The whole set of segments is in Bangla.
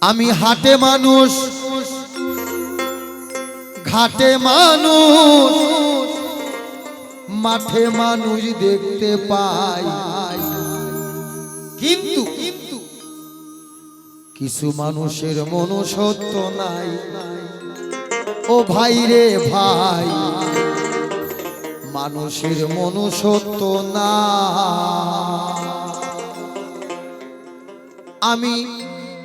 আমি হাটে মানুষ, ঘাটে মানুষ, মাঠে মানুষ দেখতে পাই। কিন্তু কিন্তু কিছু মানুষের মনুষ্যত্ব নাই। ও ভাই রে ভাই, মানুষের মনুষ্যত্ব না। আমি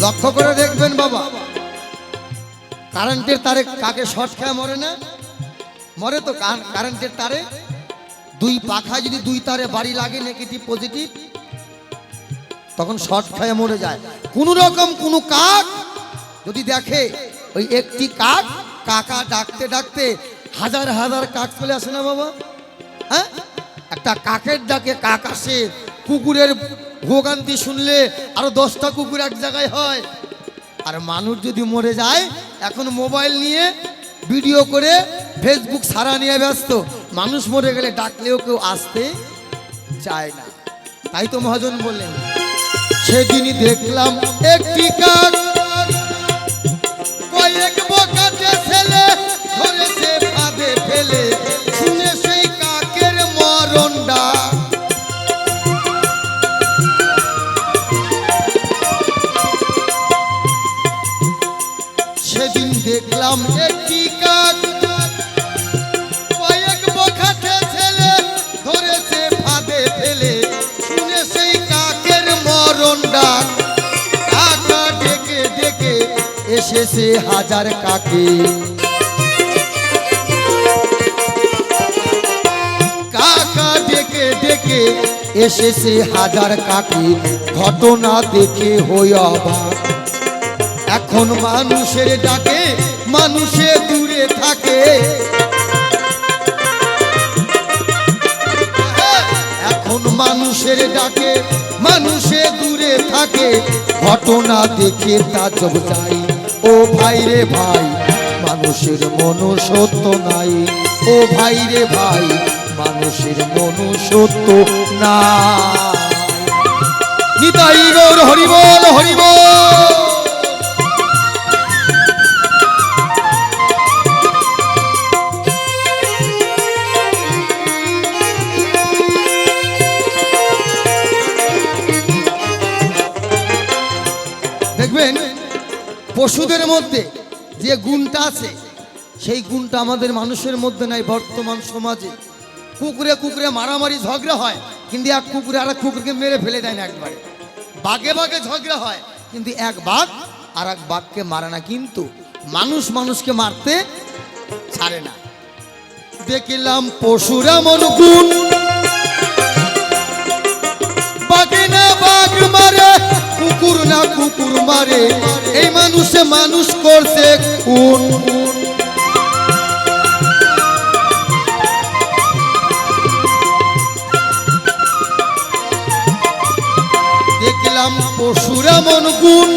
লক্ষ্য করে দেখবেন বাবা কারেন্টের তারে কাকে শর্ট খায় মরে না? মরে তো কার- কারেন্টের তারে দুই পাখা যদি দুই তারে বাড়ি লাগে নেগেটিভ পজিটিভ তখন শর্ট খায় মরে যায়। কোন রকম কোন কাক যদি দেখে, ওই একটি কাক কাকা ডাকতে ডাকতে হাজার হাজার কাক চলে আসে না বাবা? হ্যাঁ? একটা কাকের ডাকে কাক আসে, কুকুরের ভোগান্তি শুনলে আরও দশটা কুকুর এক জায়গায় হয়। আর মানুষ যদি মরে যায়, এখন মোবাইল নিয়ে ভিডিও করে ফেসবুক সারা নিয়ে ব্যস্ত। মানুষ মরে গেলে ডাকলেও কেউ আসতে চায় না। তাই তো মহাজন বললেন, সেদিনই দেখলাম একটি কাক এসেছে হাজার কাকে? কাকা ডেকে ডেকে এসেছে হাজার কাকে। ঘটনা দেখে হই অবাক। এখন মানুষের ডাকে, মানুষে দূরে থাকে। এখন মানুষের ডাকে, মানুষে দূরে থাকে। ঘটনা দেখে তা চোখ যাই। ও ভাই রে ভাই, মানুষের মনুষ্যত্ব নাই। ও ভাই রে ভাই, মানুষের মনুষ্যত্ব নাই। নিতাই গৌর, হরিবল হরিবল। পশুদের মধ্যে যে গুণটা আছে, সেই গুণটা আমাদের মানুষের মধ্যে নাই বর্তমান সমাজে। কুকুরে কুকুরে মারামারি, ঝগড়া হয়, কিন্তু এক কুকুরে আর এক কুকুরকে মেরে ফেলে দেয় না একবারে। বাঘে বাঘে ঝগড়া হয়, কিন্তু এক বাঘ আর এক বাঘকে মারে না, কিন্তু মানুষ মানুষকে মারতে ছাড়ে না। দেখলাম পশুরা মন বাঘে না বাঘ মারে কুকুর না কুকুর মারে, এই মানুষে মানুষ করছে খুন। দেখলাম পশুরা মন গুণ।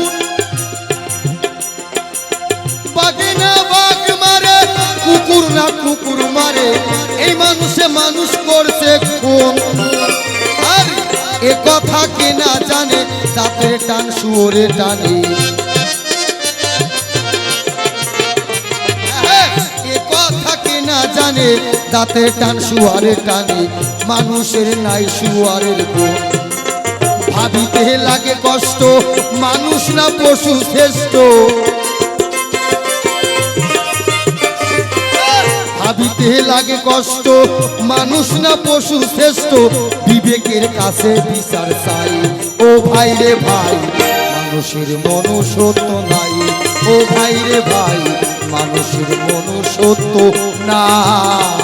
কুকুর না কুকুর মারে, এই মানুষে মানুষ করছে খুন। আর এ কথা কে না জানে টান শুয়োরে টানে। হ্যাঁ, এ কথা কে না জানে? দাঁতের টান শুয়ারে টানে। মানুষের নাই শুয়ারের গুণ ভাবিতে লাগে কষ্ট মানুষ না পশু শ্রেষ্ঠ। ভাবিতে লাগে কষ্ট মানুষ না পশু শ্রেষ্ঠ। বিবেকের কাছে বিচার চাই। ভাই রে ভাই মানুষের মনুষ্যত্ব নাই। ও ভাই রে ভাই মানুষের মনুষ্যত্ব নাই।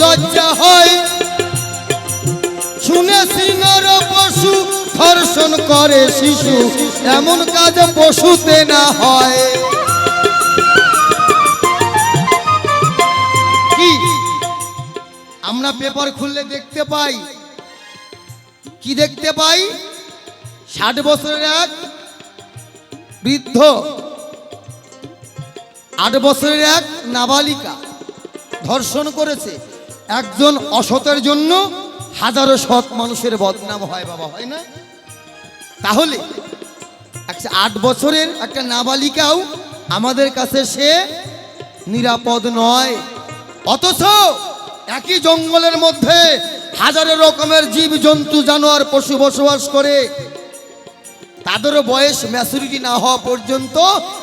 লজ্জা হয়। শুনে সিংহর পশু ধর্ষণ করে শিশু। এমন কাজ পশুতে না হয়। কি? আমরা পেপার খুললে দেখতে পাই। কি দেখতে পাই? ষাট বছরের এক বৃদ্ধ। আট বছরের এক নাবালিকা ধর্ষণ করেছে। একজন অসতের জন্য হাজারো সৎ মানুষের বদনাম হয় বাবা, হয় না? তাহলে একটা আট বছরের একটা নাবালিকাও আমাদের কাছে সে নিরাপদ নয়। অথচ একই জঙ্গলের মধ্যে হাজারো রকমের জীব জন্তু জানোয়ার, পশু বসবাস করে। তাদেরও বয়স ম্যাচুরিটি না হওয়া পর্যন্ত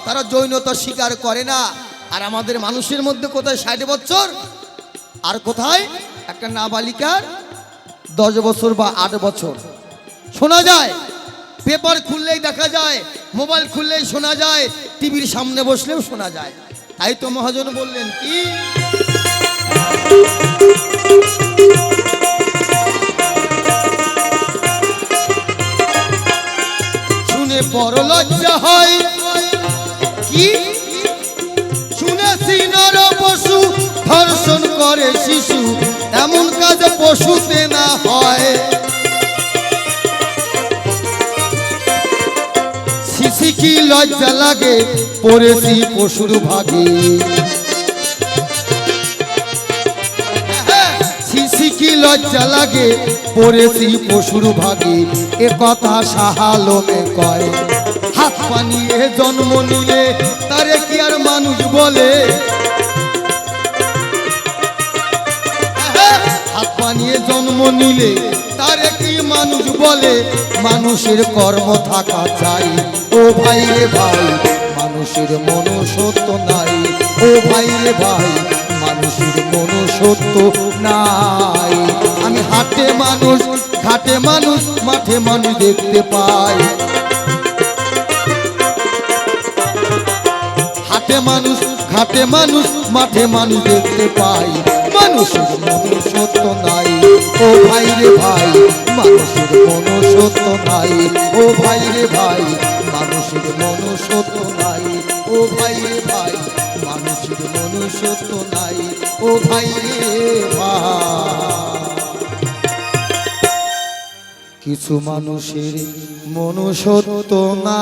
তারা যৌনতা স্বীকার করে না। আর আমাদের মানুষের মধ্যে কোথায় ষাট বছর? আর কোথায়? একটা নাবালিকার দশ বছর বা আট বছর। শোনা যায়, পেপার খুললেই দেখা যায়, মোবাইল খুললেই শোনা যায়, টিভির সামনে বসলেও শোনা যায়। তাই তো মহাজন বললেন, কি? শুনে বড় লজ্জা হয় করে শিশু এমন কাজ পশুতে না হয়। শিশি কি লজ্জা লাগে? পড়েছি পশুর ভাগে। কি লজ্জা লাগে? পড়েছি পশুর ভাগে। এ কথা সাহালমে কয়। হাত পানিয়ে জন্ম নিলে, তারে কি আর মানুষ বলে? হাত পানিয়ে জন্ম নিলে, তারে কি মানুষ বলে, মানুষের কর্ম থাকা চাই। ও ভাই রে ভাই, মানুষের মনুষ্যত্ব নাই। ও ভাই রে ভাই, মানুষের মনুষ্যত্ব নাই। আমি হাটে মানুষ, ঘাটে মানুষ, মাঠে মানুষ দেখতে পাই। হাটে মানুষ, ঘাটে মানুষ, মাঠে মানুষ দেখতে পাই। মানুষের মনুষ্যত্ব নাই ও ভাই রে ভাই, মানুষের মনুষ্যত্ব নাই। ও ভাই রে ভাই, মানুষের মনুষ্যত্ব নাই। ও ভাই রে ভাই, মানুষের মনুষ্যত্ব নাই। ও ভাই রে ভাই। কিছু মানুষের মনুষ্যত্ব না